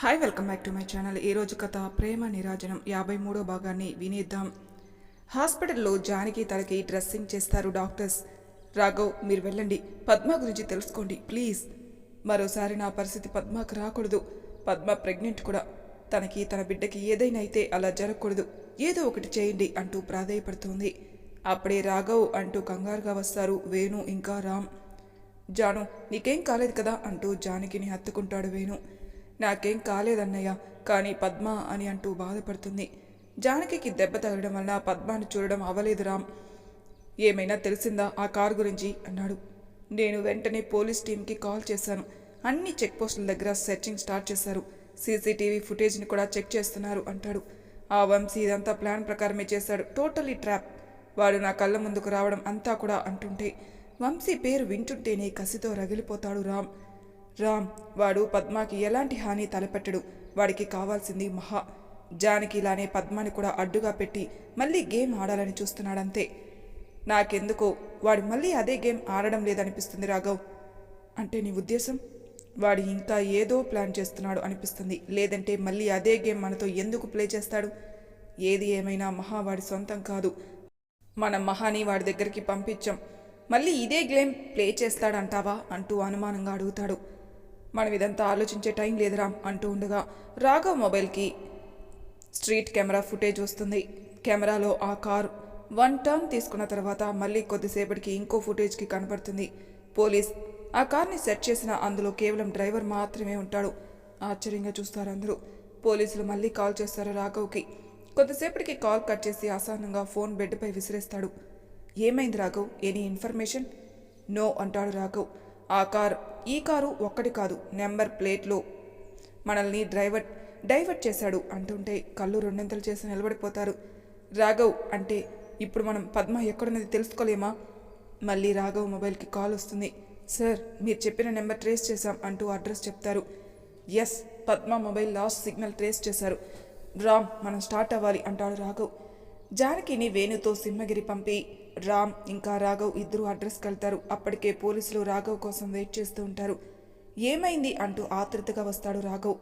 Hi welcome back to my channel ఈరోజు కథ ప్రేమ నిరాజనం. యాభై మూడో భాగాన్ని వినేద్దాం. హాస్పిటల్లో జానకి తలకి డ్రెస్సింగ్ చేస్తారు డాక్టర్స్. రాఘవ్ మీరు వెళ్ళండి. పద్మ గురించి తెలుసుకోండి ప్లీజ్. మరోసారి నా పరిస్థితి పద్మకు రాకూడదు. పద్మ ప్రెగ్నెంట్ కూడా. తనకి తన బిడ్డకి ఏదైనా అయితే అలా జరగకూడదు. ఏదో ఒకటి చేయండి అంటూ ప్రాధేయపడుతుంది. అప్పుడే రాఘవ్ అంటూ కంగారుగా వస్తారు వేణు ఇంకా రామ్. జాను నీకేం కాలేదు కదా అంటూ జానకిని హత్తుకుంటాడు వేణు. నాకేం కాలేదన్నయ్య కానీ పద్మ అని అంటూ బాధపడుతుంది. జానకికి దెబ్బ తగలడం వల్ల పద్మాను చూడడం అవ్వలేదు రామ్. ఏమైనా తెలిసిందా ఆ కారు గురించి? అన్నాడు. నేను వెంటనే పోలీస్ టీంకి కాల్ చేశాను. అన్ని చెక్ పోస్టుల దగ్గర సెర్చింగ్ స్టార్ట్ చేశారు. సీసీటీవీ ఫుటేజ్ని కూడా చెక్ చేస్తున్నారు అంటాడు. ఆ వంశీ ఇదంతా ప్లాన్ ప్రకారమే చేశాడు. Totally trap. వాడు నా కళ్ళ ముందుకు రావడం అంతా కూడా అంటుంటే వంశీ పేరు వింటుంటేనే కసితో రగిలిపోతాడు రామ్. రామ్ వాడు పద్మాకి ఎలాంటి హాని తలపెట్టడు. వాడికి కావాల్సింది మహా. జానకి ఇలానే పద్మాని కూడా అడ్డుగా పెట్టి మళ్ళీ గేమ్ ఆడాలని చూస్తున్నాడంతే. నాకెందుకో వాడు మళ్ళీ అదే గేమ్ ఆడడం లేదనిపిస్తుంది రాఘవ్. అంటే నీ ఉద్దేశం? వాడు ఇంకా ఏదో ప్లాన్ చేస్తున్నాడు అనిపిస్తుంది. లేదంటే మళ్ళీ అదే గేమ్ మనతో ఎందుకు ప్లే చేస్తాడు? ఏది ఏమైనా మహా వాడి సొంతం కాదు. మనం మహాని వాడి దగ్గరికి పంపించాం. మళ్ళీ ఇదే గేమ్ ప్లే చేస్తాడంటావా? అంటూ అనుమానంగా అడుగుతాడు. మనం ఇదంతా ఆలోచించే టైం లేదురా అంటూ ఉండగా రాఘవ్ మొబైల్కి స్ట్రీట్ కెమెరా ఫుటేజ్ వస్తుంది. కెమెరాలో ఆ కారు వన్ టర్న్ తీసుకున్న తర్వాత మళ్ళీ కొద్దిసేపటికి ఇంకో ఫుటేజ్కి కనపడుతుంది. పోలీస్ ఆ కార్ని సెట్ చేసిన అందులో కేవలం డ్రైవర్ మాత్రమే ఉంటాడు. ఆశ్చర్యంగా చూస్తారు అందరూ. పోలీసులు మళ్ళీ కాల్ చేస్తారు రాఘవ్కి. కొద్దిసేపటికి కాల్ కట్ చేసి అసహనంగా ఫోన్ బెడ్పై విసిరేస్తాడు. ఏమైంది రాఘవ్? Any information? నో అంటాడు రాఘవ్. ఆ కార్ ఈ కారు ఒక్కటి కాదు నెంబర్ ప్లేట్లో. మనల్ని డ్రైవర్ డైవర్ట్ చేశాడు అంటుంటే కళ్ళు రెండింతలు చేసి నిలబడిపోతారు. రాఘవ్ అంటే ఇప్పుడు మనం పద్మ ఎక్కడున్నది తెలుసుకోలేమా? మళ్ళీ రాఘవ్ మొబైల్కి కాల్ వస్తుంది. సార్ మీరు చెప్పిన నెంబర్ ట్రేస్ చేశాం అంటూ అడ్రస్ చెప్తారు. Yes Padma mobile last signal trace చేశారు. రామ్ మనం స్టార్ట్ అవ్వాలి అంటాడు రాఘవ్. జానకిని వేణుతో సింహగిరి పంపి రామ్ ఇంకా రాఘవ్ ఇద్దరు అడ్రస్కి వెళ్తారు. అప్పటికే పోలీసులు రాఘవ్ కోసం వెయిట్ చేస్తూ ఉంటారు. ఏమైంది అంటూ ఆతృతగా వస్తాడు రాఘవ్.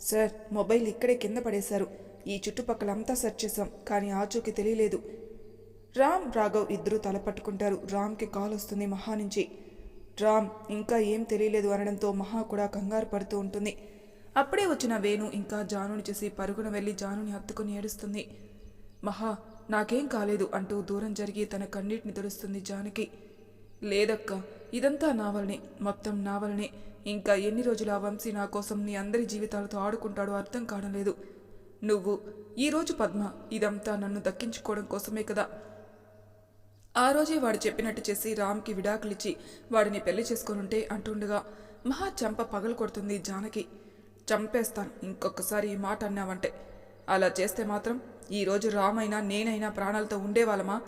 సార్ మొబైల్ ఇక్కడే కింద పడేశారు. ఈ చుట్టుపక్కలంతా సెర్చ్ చేశాం కానీ ఆచూకి తెలియలేదు. రామ్ రాఘవ్ ఇద్దరూ తల పట్టుకుంటారు. రామ్కి కాల్ వస్తుంది మహా నుంచి. రామ్ ఇంకా ఏం తెలియలేదు అనడంతో మహా కూడా కంగారు పడుతూ ఉంటుంది. అప్పుడే వచ్చిన వేణు ఇంకా జానుని చేసి పరుగున వెళ్ళి జానుని హత్తుకుని ఏడుస్తుంది. మహా నాకేం కాలేదు అంటూ దూరం జరిగి తన కన్నీటిని తుడుస్తుంది జానకి. లేదక్క ఇదంతా నావల్నే మొత్తం నా వలనే. ఇంకా ఎన్ని రోజులు ఆ వంశీ నా కోసం నీ అందరి జీవితాలతో ఆడుకుంటాడో అర్థం కావడం లేదు. నువ్వు ఈరోజు పద్మ ఇదంతా నన్ను దక్కించుకోవడం కోసమే కదా. ఆ రోజే వాడు చెప్పినట్టు చేసి రామ్కి విడాకులిచ్చి వాడిని పెళ్ళి చేసుకొనుంటే అంటుండగా మహా చంప పగలు కొడుతుంది జానకి. చంపేస్తాను ఇంకొకసారి ఈ మాట అన్నావంటే. అలా చేస్తే మాత్రం ఈరోజు రామైనా నేనైనా ప్రాణాలతో ఉండేవాళ్ళమా?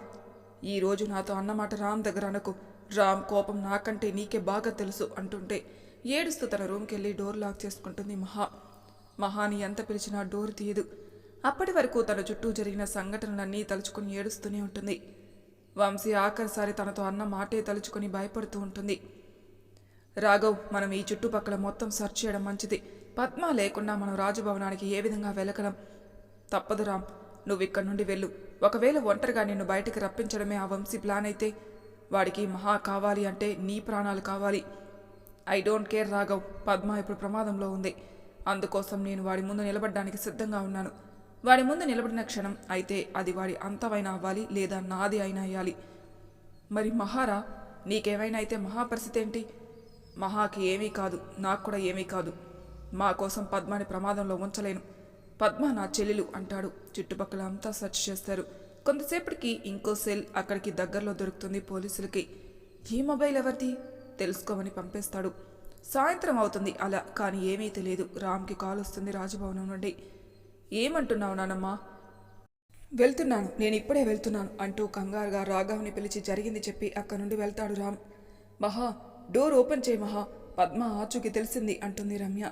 ఈరోజు నాతో అన్నమాట రామ్ దగ్గర అనకు. రామ్ కోపం నాకంటే నీకే బాగా తెలుసు అంటుంటే ఏడుస్తూ తన రూమ్కి వెళ్ళి డోర్ లాక్ చేసుకుంటుంది మహా. మహాని ఎంత పిలిచినా డోర్ తీయదు. అప్పటి వరకు తన చుట్టూ జరిగిన సంఘటనలన్నీ తలుచుకుని ఏడుస్తూనే ఉంటుంది. వంశీ ఆఖరిసారి తనతో అన్న మాటే తలుచుకొని భయపడుతూ ఉంటుంది. రాఘవ్ మనం ఈ చుట్టుపక్కల మొత్తం సెర్చ్ చేయడం మంచిది. పద్మ లేకుండా మనం రాజభవనానికి ఏ విధంగా వెళ్ళగలం తప్పదు రామ్. నువ్వు ఇక్కడి నుండి వెళ్ళు. ఒకవేళ ఒంటరిగా నిన్ను బయటికి రప్పించడమే ఆ వంశీ ప్లాన్ అయితే వాడికి మహా కావాలి అంటే నీ ప్రాణాలు కావాలి. I don't care Raghav. Padma ఇప్పుడు ప్రమాదంలో ఉంది. అందుకోసం నేను వాడి ముందు నిలబడడానికి సిద్ధంగా ఉన్నాను. వాడి ముందు నిలబడిన క్షణం అయితే అది వాడి అంతమైనా అవ్వాలి లేదా నాది అయినా అయ్యాలి. మరి మహారా నీకేమైనా అయితే మహా పరిస్థితి ఏంటి? మహాకి ఏమీ కాదు. నాకు కూడా ఏమీ కాదు. మా కోసం పద్మాని ప్రమాదంలో ఉంచలేను. పద్మ నా చెల్లెలు అంటాడు. చుట్టుపక్కల అంతా సెర్చ్ చేస్తారు. కొంతసేపటికి ఇంకో సెల్ అక్కడికి దగ్గరలో దొరుకుతుంది పోలీసులకి. ఈ మొబైల్ ఎవరిది? తెలుసుకోమని పంపేస్తాడు. సాయంత్రం అవుతుంది అలా కానీ ఏమీ తెలియదు. రామ్కి కాల్ వస్తుంది రాజభవనం నుండి. ఏమంటున్నావు నానమ్మా? వెళ్తున్నాను నేను ఇప్పుడే వెళ్తున్నాను అంటూ కంగారుగా రాఘవ్ని పిలిచి జరిగింది చెప్పి అక్కడి నుండి వెళ్తాడు రామ్. మహా డోర్ ఓపెన్ చేయి మహా. పద్మ ఆచూకి తెలిసింది అంటుంది రమ్య.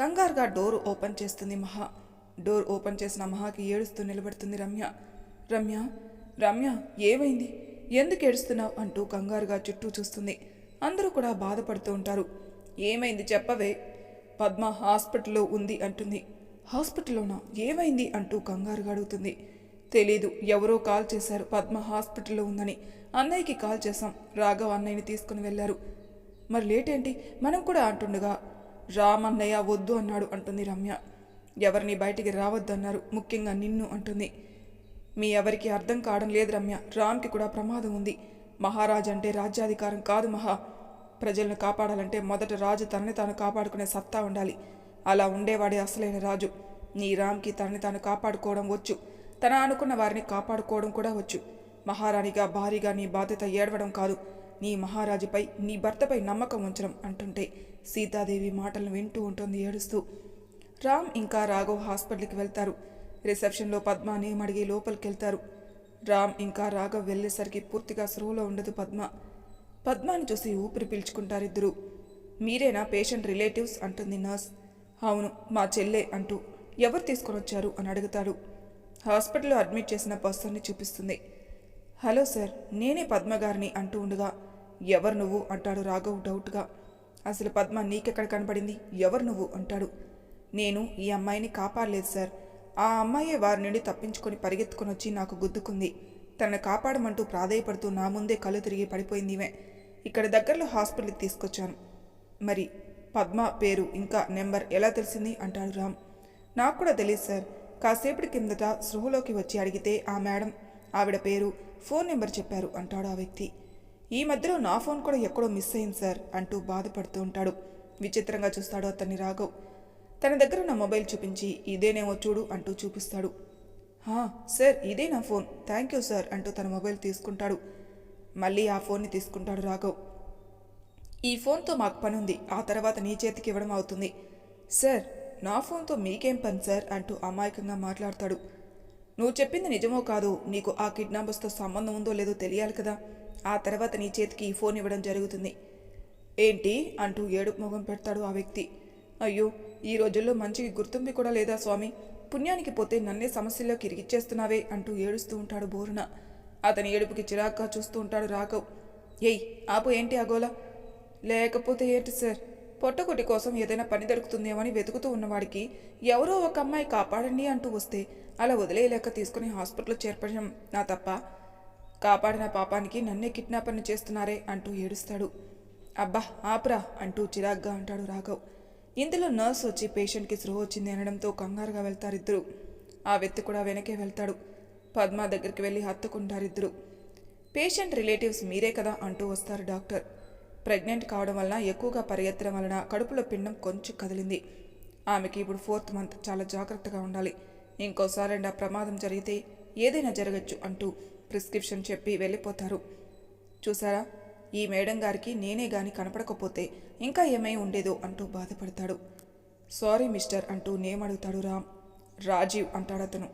కంగారుగా డోర్ ఓపెన్ చేస్తుంది మహా. డోర్ ఓపెన్ చేసిన మహాకి ఏడుస్తూ నిలబడుతుంది రమ్య. రమ్య రమ్య ఏమైంది? ఎందుకు ఏడుస్తున్నావు? అంటూ కంగారుగా చుట్టూ చూస్తుంది. అందరూ కూడా బాధపడుతూ ఉంటారు. ఏమైంది చెప్పవే. పద్మ హాస్పిటల్లో ఉంది అంటుంది. హాస్పిటల్లోనా? ఏమైంది? అంటూ కంగారుగా అడుగుతుంది. తెలీదు ఎవరో కాల్ చేశారు. పద్మ హాస్పిటల్లో ఉందని. అన్నయ్యకి కాల్ చేశాం. రాఘవ్ అన్నయ్యని తీసుకుని వెళ్ళారు. మరి లేట్ ఏంటి? మనం కూడా అంటుండగా. రామన్నయ్య వద్దు అన్నాడు అంటుంది రమ్య. ఎవరిని బయటికి రావద్దన్నారు. ముఖ్యంగా నిన్ను అంటుంది. మీ ఎవరికి అర్థం కావడం లేదు రమ్య. రామ్కి కూడా ప్రమాదం ఉంది. మహారాజు అంటే రాజ్యాధికారం కాదు మహా. ప్రజలను కాపాడాలంటే మొదట రాజు తనని తాను కాపాడుకునే సత్తా ఉండాలి. అలా ఉండేవాడే అసలైన రాజు. నీ రామ్కి తనని తాను కాపాడుకోవడం వచ్చు. తన అనుకున్న వారిని కాపాడుకోవడం కూడా వచ్చు. మహారాణిగా భారీగా నీ బాధ్యత ఏడవడం కాదు. నీ మహారాజుపై నీ భర్తపై నమ్మకం ఉంచడం అంటుంటే సీతాదేవి మాటలను వింటూ ఉంటుంది ఏడుస్తూ. రామ్ ఇంకా రాఘవ్ హాస్పిటల్కి వెళ్తారు. రిసెప్షన్లో పద్మ మడిగి లోపలికి వెళ్తారు రామ్ ఇంకా రాఘవ్ వెళ్ళేసరికి పూర్తిగా స్రోలో ఉండదు పద్మ. పద్మాని చూసి ఊపిరి పీల్చుకుంటారిద్దరు. మీరేనా పేషెంట్ రిలేటివ్స్? అంటుంది నర్స్. అవును మా చెల్లె అంటూ ఎవరు తీసుకొని వచ్చారు అని అడుగుతాడు. హాస్పిటల్లో అడ్మిట్ చేసిన పర్సన్ని చూపిస్తుంది. హలో సార్ నేనే పద్మ గారిని అంటూ ఉండగా ఎవరు నువ్వు? అంటాడు రాఘవ్ డౌట్గా. అసలు పద్మ నీకెక్కడ కనపడింది? ఎవరు నువ్వు? అంటాడు. నేను ఈ అమ్మాయిని కాపాడలేదు సార్. ఆ అమ్మాయే వారి నుండి తప్పించుకొని పరిగెత్తుకొని వచ్చి నాకు గుద్దుకుంది. తనను కాపాడమంటూ ప్రాధేయపడుతూ నా ముందే కళ్ళు తిరిగి పడిపోయింది ఈమె. ఇక్కడ దగ్గరలో హాస్పిటల్కి తీసుకొచ్చాను. మరి పద్మ పేరు ఇంకా నెంబర్ ఎలా తెలిసింది? అంటాడు రామ్. నాకు కూడా తెలియదు సార్. కాసేపటి కిందట సృహలోకి వచ్చి అడిగితే ఆ మేడం ఆవిడ పేరు ఫోన్ నెంబర్ చెప్పారు అంటాడు ఆ వ్యక్తి. ఈ మధ్యలో నా ఫోన్ కూడా ఎక్కడో మిస్ అయింది సార్ అంటూ బాధపడుతూ ఉంటాడు. విచిత్రంగా చూస్తాడు అతన్ని రాఘవ్. తన దగ్గర ఉన్న మొబైల్ చూపించి ఇదేనేమో చూడు అంటూ చూపిస్తాడు. సార్ ఇదే నా ఫోన్. థ్యాంక్ యూ సార్ అంటూ తన మొబైల్ తీసుకుంటాడు. మళ్ళీ ఆ ఫోన్ని తీసుకుంటాడు రాఘవ్. ఈ ఫోన్తో మాకు పని ఉంది. ఆ తర్వాత నీ చేతికి ఇవ్వడం అవుతుంది. సార్ నా ఫోన్తో మీకేం పని సార్? అంటూ అమాయకంగా మాట్లాడతాడు. నువ్వు చెప్పింది నిజమో కాదు నీకు ఆ కిడ్నాపర్స్తో సంబంధం ఉందో లేదో తెలియాలి కదా. ఆ తర్వాత నీ చేతికి ఈ ఫోన్ ఇవ్వడం జరుగుతుంది. ఏంటి? అంటూ ఏడుపు ముఖం పెడతాడు ఆ వ్యక్తి. అయ్యో ఈ రోజుల్లో మంచికి గుర్తింపు కూడా లేదా స్వామి? పుణ్యానికి పోతే నన్నే సమస్యల్లోకి ఇరిగిచ్చేస్తున్నావే అంటూ ఏడుస్తూ ఉంటాడు బోరున. అతని ఏడుపుకి చిరాగ్గా చూస్తూ ఉంటాడు రాఘవ్. ఏయ్ ఆపు ఏంటి అగోలా లేకపోతే ఏంటి సార్? పొట్టకుటి కోసం ఏదైనా పని దొరుకుతుందేమని వెతుకుతూ ఉన్నవాడికి ఎవరో ఒక అమ్మాయి కాపాడండి అంటూ వస్తే అలా వదిలేయలేక తీసుకుని హాస్పిటల్లో చేర్పడం నా తప్ప. కాపాడిన పాపానికి నన్నే కిడ్నాపర్ని చేస్తున్నారే అంటూ ఏడుస్తాడు. అబ్బా ఆపురా అంటూ చిరాగ్గా అంటాడు రాఘవ్. ఇందులో నర్స్ వచ్చి పేషెంట్కి స్పృహ వచ్చింది అనడంతో కంగారుగా వెళ్తారిద్దరు ఆ వ్యక్తి కూడా వెనకే వెళ్తాడు. పద్మ దగ్గరికి వెళ్ళి హత్తుకుంటారిద్దరు. పేషెంట్ రిలేటివ్స్ మీరే కదా అంటూ వస్తారు డాక్టర్. ప్రెగ్నెంట్ కావడం వలన ఎక్కువగా పరిగెత్తడం వలన కడుపులో పిండం కొంచెం కదిలింది. ఆమెకి ఇప్పుడు ఫోర్త్ మంత్. చాలా జాగ్రత్తగా ఉండాలి. ఇంకోసారి ఆ ప్రమాదం జరిగితే ఏదైనా జరగచ్చు అంటూ ప్రిస్క్రిప్షన్ చెప్పి వెళ్ళిపోతారు. చూసారా? ఈ మేడం గారికి నేనే గాని కనపడకపోతే ఇంకా ఏమై ఉండేదో అంటూ బాధపడతాడు. సారీ మిస్టర్ అంటూ నేమ్ అడుగుతాడు రామ్. రాజీవ్ అంటాడు అతను.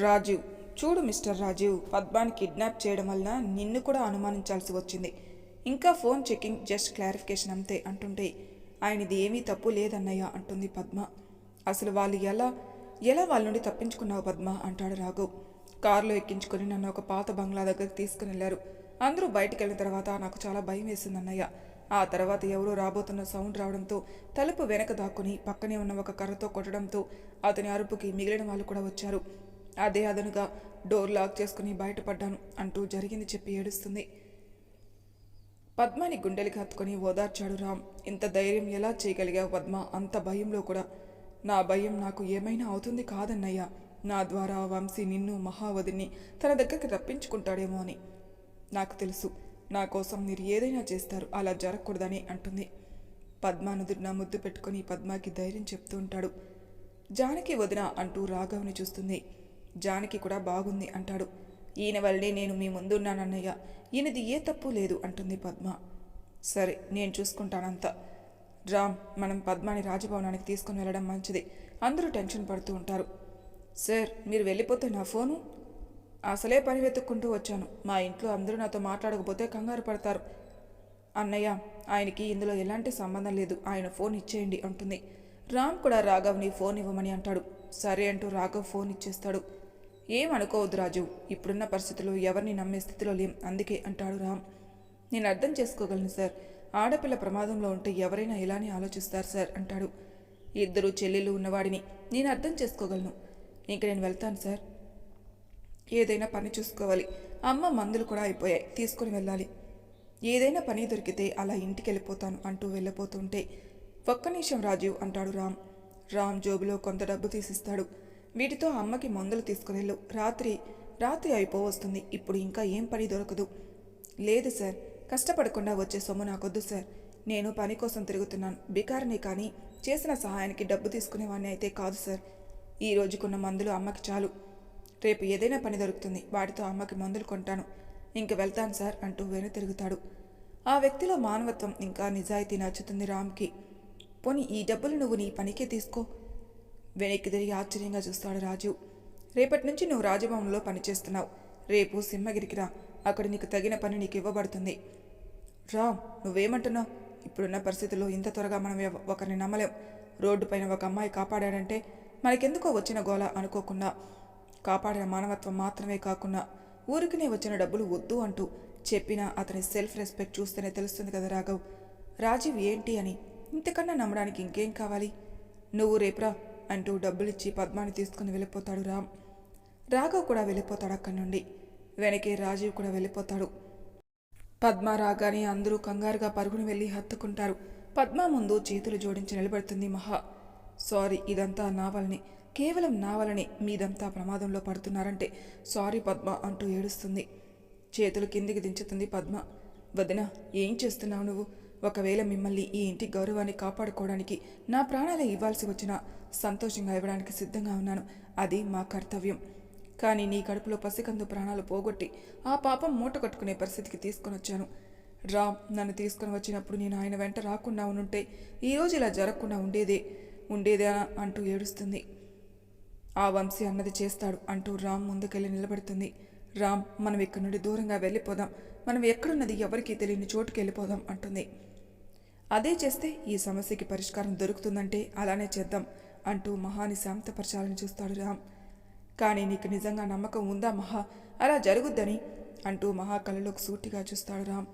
రాజీవ్ చూడు మిస్టర్ రాజీవ్ పద్మాని కిడ్నాప్ చేయడం వలన నిన్ను కూడా అనుమానించాల్సి వచ్చింది. ఇంకా ఫోన్ చెకింగ్ జస్ట్ క్లారిఫికేషన్ అంతే అంటుంటే ఆయనది ఏమీ తప్పు లేదన్నయ్య అంటుంది పద్మ. అసలు వాళ్ళు ఎలా ఎలా వాళ్ళ నుండి తప్పించుకున్నావు పద్మ? అంటాడు రాఘవ్. కారులో ఎక్కించుకొని నన్ను ఒక పాత బంగ్లా దగ్గరికి తీసుకుని వెళ్ళారు. అందరూ బయటికి వెళ్ళిన తర్వాత నాకు చాలా భయం వేసింది అన్నయ్య. ఆ తర్వాత ఎవరో రాబోతున్న సౌండ్ రావడంతో తలుపు వెనక దాక్కుని పక్కనే ఉన్న ఒక కర్రతో కొట్టడంతో అతని అరుపుకి మిగిలిన వాళ్ళు కూడా వచ్చారు. అదే అదనుగా డోర్ లాక్ చేసుకుని బయటపడ్డాను అంటూ జరిగింది చెప్పి ఏడుస్తుంది. పద్మాని గుండెలకి హత్తుకొని ఓదార్చాడు రామ్. ఇంత ధైర్యం ఎలా చేయగలిగావు పద్మ? అంత భయంలో కూడా. నా భయం నాకు ఏమైనా అవుతుంది కాదన్నయ్యా. నా ద్వారా వంశీ నిన్ను మహావధిని తన దగ్గరికి రప్పించుకుంటాడేమో అని. నాకు తెలుసు. నా కోసం మీరు ఏదైనా చేస్తారు. అలా జరగకూడదని అంటుంది. పద్మ నా ముద్దు పెట్టుకుని పద్మాకి ధైర్యం చెప్తూ ఉంటాడు. జానకి వదిన అంటూ రాఘవ్ని చూస్తుంది. జానకి కూడా బాగుంది అంటాడు. ఈయన వల్లే నేను మీ ముందున్నానన్నయ్య ఈయనది ఏ తప్పు లేదు అంటుంది పద్మ. సరే నేను చూసుకుంటానంతా. రామ్ మనం పద్మాని రాజభవనానికి తీసుకుని వెళ్ళడం మంచిది. అందరూ టెన్షన్ పడుతూ ఉంటారు. సార్ మీరు వెళ్ళిపోతే నా ఫోను? అసలే పని వెతుక్కుంటూ వచ్చాను. మా ఇంట్లో అందరూ నాతో మాట్లాడకపోతే కంగారు పడతారు. అన్నయ్య ఆయనకి ఇందులో ఎలాంటి సంబంధం లేదు. ఆయన ఫోన్ ఇచ్చేయండి అంటుంది. రామ్ కూడా రాఘవ్ని ఫోన్ ఇవ్వమని అంటాడు. సరే అంటూ రాఘవ్ ఫోన్ ఇచ్చేస్తాడు. ఏమనుకోవద్దు రాజు. ఇప్పుడున్న పరిస్థితుల్లో ఎవరిని నమ్మే స్థితిలో లేం. అందుకే అంటాడు రామ్. నేను అర్థం చేసుకోగలను సార్. ఆడపిల్ల ప్రమాదంలో ఉంటే ఎవరైనా ఇలానే ఆలోచిస్తారు సార్ అంటాడు. ఇద్దరు చెల్లెళ్ళు ఉన్నవాడిని. నేను అర్థం చేసుకోగలను. ఇంక నేను వెళ్తాను సార్. ఏదైనా పని చూసుకోవాలి. అమ్మ మందులు కూడా అయిపోయాయి. తీసుకుని వెళ్ళాలి. ఏదైనా పని దొరికితే అలా ఇంటికి వెళ్ళిపోతాను అంటూ వెళ్ళిపోతుంటే ఒక్క నిమిషం రాజీవ్ అంటాడు రామ్. రామ్ జోబులో కొంత డబ్బు తీసిస్తాడు. వీటితో అమ్మకి మందులు తీసుకువెళ్ళు రాత్రి రాత్రి అయిపోవస్తుంది. ఇప్పుడు ఇంకా ఏం పని దొరకదు. లేదు సార్. కష్టపడకుండా వచ్చే సొమ్ము నాకొద్దు సార్. నేను పని కోసం తిరుగుతున్నాను. బికారనే కానీ చేసిన సహాయానికి డబ్బు తీసుకునేవాడిని అయితే కాదు సార్. ఈ రోజుకున్న మందులు అమ్మకి చాలు. రేపు ఏదైనా పని దొరుకుతుంది. వాటితో అమ్మకి మందులు కొంటాను. ఇంక వెళ్తాను సార్ అంటూ వెను తిరుగుతాడు. ఆ వ్యక్తిలో మానవత్వం ఇంకా నిజాయితీ నచ్చుతుంది రామ్కి. పోనీ ఈ డబ్బులు నువ్వు నీ పనికే తీసుకో. వెనక్కి తిరిగి ఆశ్చర్యంగా చూస్తాడు రాజు. రేపటి నుంచి నువ్వు రాజభవన్లో పనిచేస్తున్నావు. రేపు సింహగిరికి రా. అక్కడ నీకు తగిన పని నీకు ఇవ్వబడుతుంది. రామ్ నువ్వేమంటున్నావు? ఇప్పుడున్న పరిస్థితుల్లో ఇంత త్వరగా మనం ఒకరిని నమ్మలేం. రోడ్డు పైన ఒక అమ్మాయి కాపాడాడంటే మనకెందుకో వచ్చిన గోళ అనుకోకుండా కాపాడిన మానవత్వం మాత్రమే కాకుండా ఊరికినే వచ్చిన డబ్బులు వద్దు అంటూ చెప్పిన అతని సెల్ఫ్ రెస్పెక్ట్ చూస్తేనే తెలుస్తుంది కదా రాఘవ్. రాజీవ్ ఏంటి అని ఇంతకన్నా నమ్మడానికి ఇంకేం కావాలి? నువ్వు రేపురా అంటూ డబ్బులిచ్చి పద్మాని తీసుకుని వెళ్ళిపోతాడు రామ్. రాఘవ్ కూడా వెళ్ళిపోతాడు అక్కడి నుండి. వెనకే రాజీవ్ కూడా వెళ్ళిపోతాడు. పద్మ రాగానే అందరూ కంగారుగా పరుగును వెళ్ళి హత్తుకుంటారు. పద్మ ముందు చేతులు జోడించి నిలబడుతుంది మహా. సారీ ఇదంతా నా కేవలం నా వలనే మీదంతా ప్రమాదంలో పడుతున్నారంటే సారీ పద్మ అంటూ ఏడుస్తుంది. చేతులు కిందికి దించుతుంది పద్మ. వదిన ఏం చేస్తున్నావు నువ్వు? ఒకవేళ మిమ్మల్ని ఈ ఇంటి గౌరవాన్ని కాపాడుకోవడానికి నా ప్రాణాలే ఇవ్వాల్సి వచ్చినా సంతోషంగా ఇవ్వడానికి సిద్ధంగా ఉన్నాను. అది మా కర్తవ్యం. కానీ నీ కడుపులో పసికందు ప్రాణాలు పోగొట్టి ఆ పాపం మూట కట్టుకునే పరిస్థితికి తీసుకొని వచ్చాను. రామ్ నన్ను తీసుకొని వచ్చినప్పుడు నేను ఆయన వెంట రాకుండా ఉంటే ఈరోజు ఇలా జరగకుండా ఉండేదే ఉండేదేనా అంటూ ఏడుస్తుంది. ఆ వంశీ అన్నది చేస్తాడు అంటూ రామ్ ముందుకెళ్ళి నిలబడుతుంది. రామ్ మనం ఇక్కడి నుండి దూరంగా వెళ్ళిపోదాం. మనం ఎక్కడున్నది ఎవరికీ తెలియని చోటుకి వెళ్ళిపోదాం అంటుంది. అదే చేస్తే ఈ సమస్యకి పరిష్కారం దొరుకుతుందంటే అలానే చేద్దాం అంటూ మహాని శాంతపరచాలని చూస్తాడు రామ్. కానీ నీకు నిజంగా నమ్మకం ఉందా మహా? అలా జరుగుద్దని అంటూ మహా కళ్ళలోకి సూటిగా చూస్తాడు రామ్.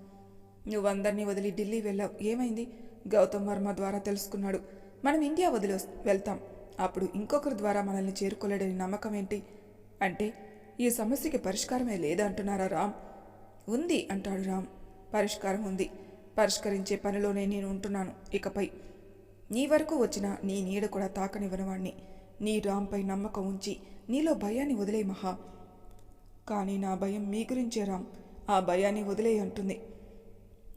నువ్వందరినీ వదిలి ఢిల్లీ వెళ్ళావు. ఏమైంది? గౌతమ్ వర్మ ద్వారా తెలుసుకున్నాడు. మనం ఇండియా వదిలి వెళ్తాం. అప్పుడు ఇంకొకరి ద్వారా మనల్ని చేరుకోలేడని నమ్మకం ఏంటి? అంటే ఈ సమస్యకి పరిష్కారమే లేదంటున్నారా రామ్? ఉంది అంటాడు రామ్. పరిష్కారం ఉంది. పరిష్కరించే పనిలోనే నేను ఉంటున్నాను. ఇకపై నీ వరకు వచ్చిన నీ నీడ కూడా తాకనివ్వనివాణ్ణి నీ రామ్పై నమ్మకం ఉంచి నీలో భయాన్ని వదిలే మహా. కానీ నా భయం మీ గురించే రామ్. ఆ భయాన్ని వదిలే అంటుంది.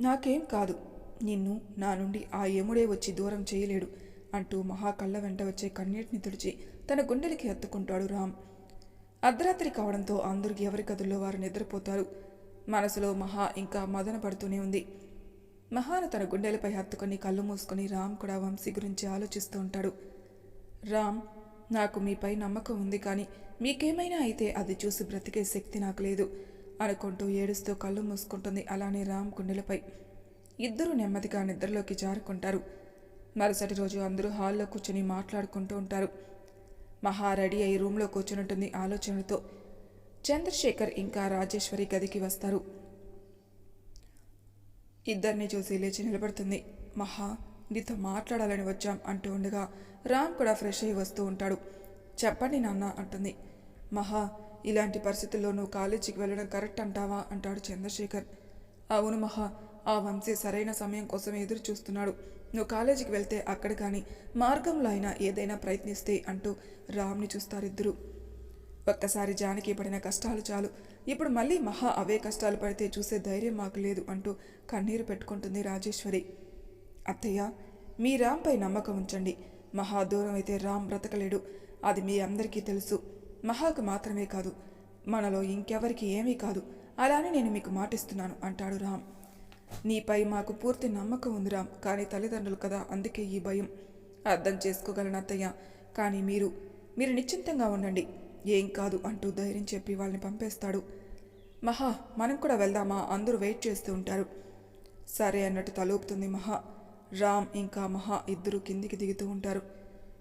నాకేం కాదు. నిన్ను నా నుండి ఆ యముడే వచ్చి దూరం చేయలేడు. అంటూ మహా కళ్ళ వెంట వచ్చే కన్నీటిని తుడిచి తన గుండెలకి హత్తుకుంటాడు రామ్. అర్ధరాత్రి కావడంతో అందరూ ఎవరి గదుల్లో వారు నిద్రపోతారు. మనసులో మహా ఇంకా మదన పడుతూనే ఉంది. మహాను తన గుండెలపై హత్తుకొని కళ్ళు మూసుకొని రామ్ కూడా వంశీ గురించి ఆలోచిస్తూ ఉంటాడు. రామ్ నాకు మీపై నమ్మకం ఉంది కానీ మీకేమైనా అయితే అది చూసి బ్రతికే శక్తి నాకు లేదు అనుకుంటూ ఏడుస్తూ కళ్ళు మూసుకుంటుంది అలానే రామ్ గుండెలపై. ఇద్దరూ నెమ్మదిగా నిద్రలోకి జారుకుంటారు. మరుసటి రోజు అందరూ హాల్లో కూర్చొని మాట్లాడుకుంటూ ఉంటారు. మహా రెడీ అయి రూమ్లో కూర్చుంటుంది ఆలోచనలతో. చంద్రశేఖర్ ఇంకా రాజేశ్వరి గదికి వస్తారు. ఇద్దరిని చూసి లేచి నిలబడుతుంది. మహా నీతో మాట్లాడాలని వచ్చాం అంటూ ఉండగా రామ్ కూడా ఫ్రెష్ అయ్యి వస్తూ ఉంటాడు. చెప్పండి నాన్న అంటుంది. మహా ఇలాంటి పరిస్థితుల్లో నువ్వు కాలేజీకి వెళ్ళడం కరెక్ట్ అంటావా? అంటాడు చంద్రశేఖర్. అవును మహా ఆ వంశీ సరైన సమయం కోసం ఎదురు చూస్తున్నాడు నువ్వు కాలేజీకి వెళ్తే అక్కడ కానీ మార్గంలో అయినా ఏదైనా ప్రయత్నిస్తే అంటూ రామ్ని చూస్తారిద్దరు. ఒక్కసారి జానకి పడిన కష్టాలు చాలు. ఇప్పుడు మళ్ళీ మహా అవే కష్టాలు పడితే చూసే ధైర్యం మాకు లేదు అంటూ కన్నీరు పెట్టుకుంటుంది రాజేశ్వరి. అత్తయ్య మీ రాంపై నమ్మకం ఉంచండి. మహా దూరం అయితే రామ్ బ్రతకలేడు. అది మీ అందరికీ తెలుసు. మహాకు మాత్రమే కాదు మనలో ఇంకెవరికి ఏమీ కాదు. అలానే నేను మీకు మాటిస్తున్నాను అంటాడు రామ్. నీపై మాకు పూర్తి నమ్మకం ఉందిరా కానీ తల్లిదండ్రులు కదా అందుకే ఈ భయం. అర్థం చేసుకోగలను అత్తయ్య కానీ మీరు మీరు నిశ్చింతంగా ఉండండి. ఏం కాదు అంటూ ధైర్యం చెప్పి వాళ్ళని పంపేస్తాడు. మహా మనం కూడా వెళ్దామా? అందరూ వెయిట్ చేస్తూ ఉంటారు. సరే అన్నట్టు తలూపుతుంది మహా. రామ్ ఇంకా మహా ఇద్దరు కిందికి దిగుతూ ఉంటారు.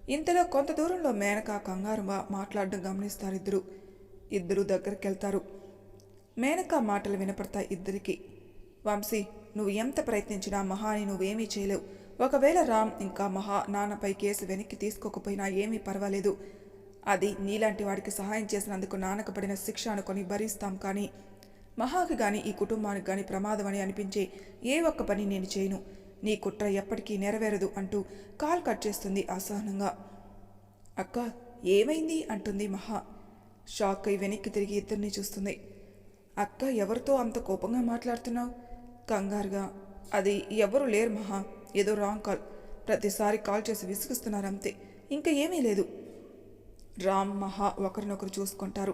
ఇంతలో కొంత దూరంలో మేనక కంగారుగా మాట్లాడడం గమనిస్తారు ఇద్దరు. ఇద్దరు దగ్గరికి వెళ్తారు మేనక మాటలు వినపడతాయి ఇద్దరికి. వంశీ నువ్వు ఎంత ప్రయత్నించినా మహాని నువ్వేమీ చేయలేవు. ఒకవేళ రామ్ ఇంకా మహా నాన్నపై కేసు వెనక్కి తీసుకోకపోయినా ఏమీ పర్వాలేదు. అది నీలాంటి వాడికి సహాయం చేసినందుకు నాన్నకు పడిన శిక్ష అనుకొని భరిస్తాం కానీ మహాకి కానీ ఈ కుటుంబానికి కానీ ప్రమాదం అని అనిపించే ఏ ఒక్క పని నేను చేయను. నీ కుట్ర ఎప్పటికీ నెరవేరదు అంటూ కాల్ కట్ చేస్తుంది అసహనంగా. అక్క ఏమైంది? అంటుంది మహా. షాక్ అయి వెనక్కి తిరిగి ఇద్దరిని చూస్తుంది. అక్క ఎవరితో అంత కోపంగా మాట్లాడుతున్నావు? కంగారుగా అది ఎవరు లేరు మహా ఏదో రాంగ్ కాల్. ప్రతిసారి కాల్ చేసి విసుగుస్తున్నారు అంతే ఇంకా ఏమీ లేదు. రామ్ మహా ఒకరినొకరు చూసుకుంటారు.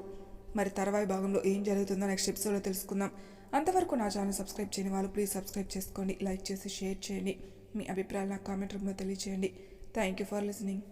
మరి తర్వాయి భాగంలో ఏం జరుగుతుందో నెక్స్ట్ ఎపిసోడ్లో తెలుసుకుందాం. అంతవరకు నా ఛానల్ సబ్స్క్రైబ్ చేయని వాళ్ళు ప్లీజ్ సబ్స్క్రైబ్ చేసుకోండి లైక్ చేసి షేర్ చేయండి. మీ అభిప్రాయాలు నా కామెంట్ రూమ్లో తెలియజేయండి థ్యాంక్ యూ ఫర్ లిసనింగ్.